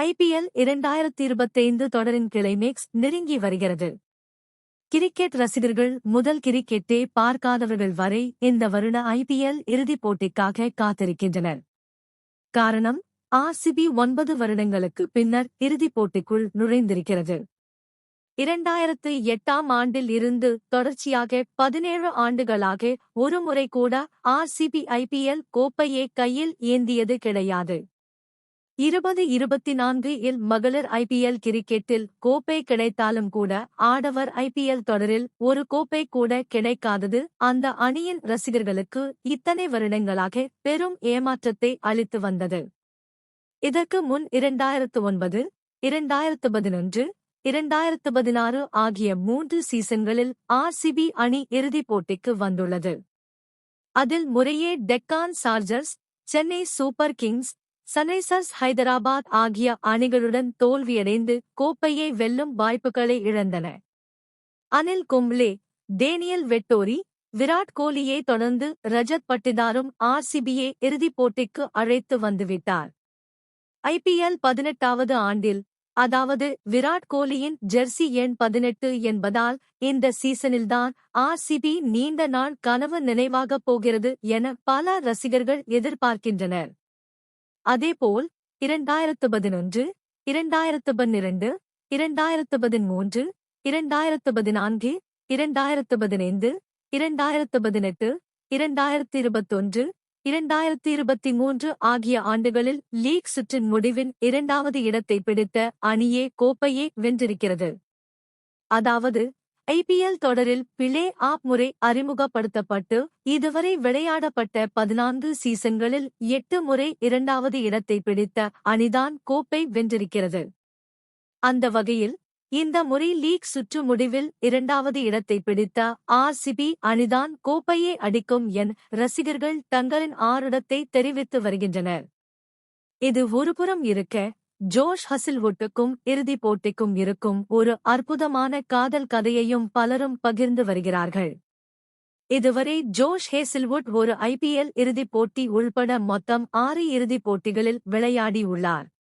IPL இரண்டாயிரத்தி இருபத்தைந்து தொடரின் கிளைமேக்ஸ் நெருங்கி வருகிறது. கிரிக்கெட் ரசிகர்கள் முதல் கிரிக்கெட்டே பார்க்காதவர்கள் வரை இந்த வருட ஐபிஎல் இறுதிப் போட்டிக்காக காத்திருக்கின்றனர். காரணம் ஆர்சிபி ஒன்பது வருடங்களுக்கு பின்னர் இறுதிப் போட்டிக்குள் நுழைந்திருக்கிறது. இரண்டாயிரத்து எட்டாம் ஆண்டில் இருந்து தொடர்ச்சியாக பதினேழு ஆண்டுகளாக ஒருமுறை கூட ஆர்சிபி ஐபிஎல் கோப்பையை கையில் ஏந்தியது கிடையாது. இருபது இருபத்தி நான்கு இல் மகளிர் ஐபிஎல் கிரிக்கெட்டில் கோப்பை கிடைத்தாலும் கூட ஆடவர் ஐபிஎல் தொடரில் ஒரு கோப்பை கூட கிடைக்காதது அந்த அணியின் ரசிகர்களுக்கு இத்தனை வருடங்களாக பெரும் ஏமாற்றத்தை அளித்து வந்தது. இதற்கு முன் இரண்டாயிரத்து ஒன்பது இரண்டாயிரத்து பதினொன்று இரண்டாயிரத்து பதினாறு ஆகிய மூன்று சீசன்களில் ஆர்சிபி அணி இறுதிப் போட்டிக்கு வந்துள்ளது. அதில் முறையே Deccan Chargers Chennai super kings sunrisers Hyderabad ஆகிய அணிகளுடன் தோல்வியடைந்து கோப்பையை வெல்லும் வாய்ப்புகளை இழந்தன. அனில் கும்ப்ளே டேனியல் வெட்டோரி விராட் கோலியை தொடர்ந்து ரஜத் பட்டிதாரும் ஆர்சிபியை இறுதிப் போட்டிக்கு அழைத்து வந்துவிட்டார். ஐபிஎல் பதினெட்டாவது ஆண்டில் அதாவது விராட் கோலியின் ஜெர்சி எண் பதினெட்டு என்பதால் இந்த சீசனில்தான் ஆர்சிபி நீண்ட நாள் கனவு நினைவாகப் போகிறது என பல ரசிகர்கள் எதிர்பார்க்கின்றனர். அதேபோல் இரண்டாயிரத்து பதினொன்று இரண்டாயிரத்து பன்னிரண்டு இரண்டாயிரத்து பதிமூன்று இரண்டாயிரத்து பதினான்கு இரண்டாயிரத்து பதினைந்து இரண்டாயிரத்து பதினெட்டு இரண்டாயிரத்து இருபத்தொன்று இரண்டாயிரத்து இருபத்தி மூன்று ஆகிய ஆண்டுகளில் லீக் சுற்றின் முடிவின் இரண்டாவது இடத்தை பிடித்த அணியே கோப்பையை வென்றிருக்கிறது. அதாவது ஐபிஎல் தொடரில் பிளே ஆப் முறை அறிமுகப்படுத்தப்பட்டு இதுவரை விளையாடப்பட்ட பதினான்கு சீசன்களில் எட்டு முறை இரண்டாவது இடத்தை பிடித்த அணிதான் கோப்பை வென்றிருக்கிறது. அந்த வகையில் இந்த முறை லீக் சுற்று முடிவில் இரண்டாவது இடத்தை பிடித்த ஆர்சிபி அணிதான் கோப்பையை அடிக்கும் என் ரசிகர்கள் தங்களின் ஆர்டத்தை தெரிவித்து வருகின்றனர். இது ஒருபுறம் இருக்க ஜோஷ் ஹசில்வுட்டுக்கும் இறுதிப் போட்டிக்கும் இருக்கும் ஒரு அற்புதமான காதல் கதையையும் பலரும் பகிர்ந்து வருகிறார்கள். இதுவரை ஜோஷ் ஹேசில்வுட் ஒரு ஐபிஎல் இறுதிப் போட்டி உள்பட மொத்தம் ஆறு இறுதிப் போட்டிகளில் விளையாடியுள்ளார்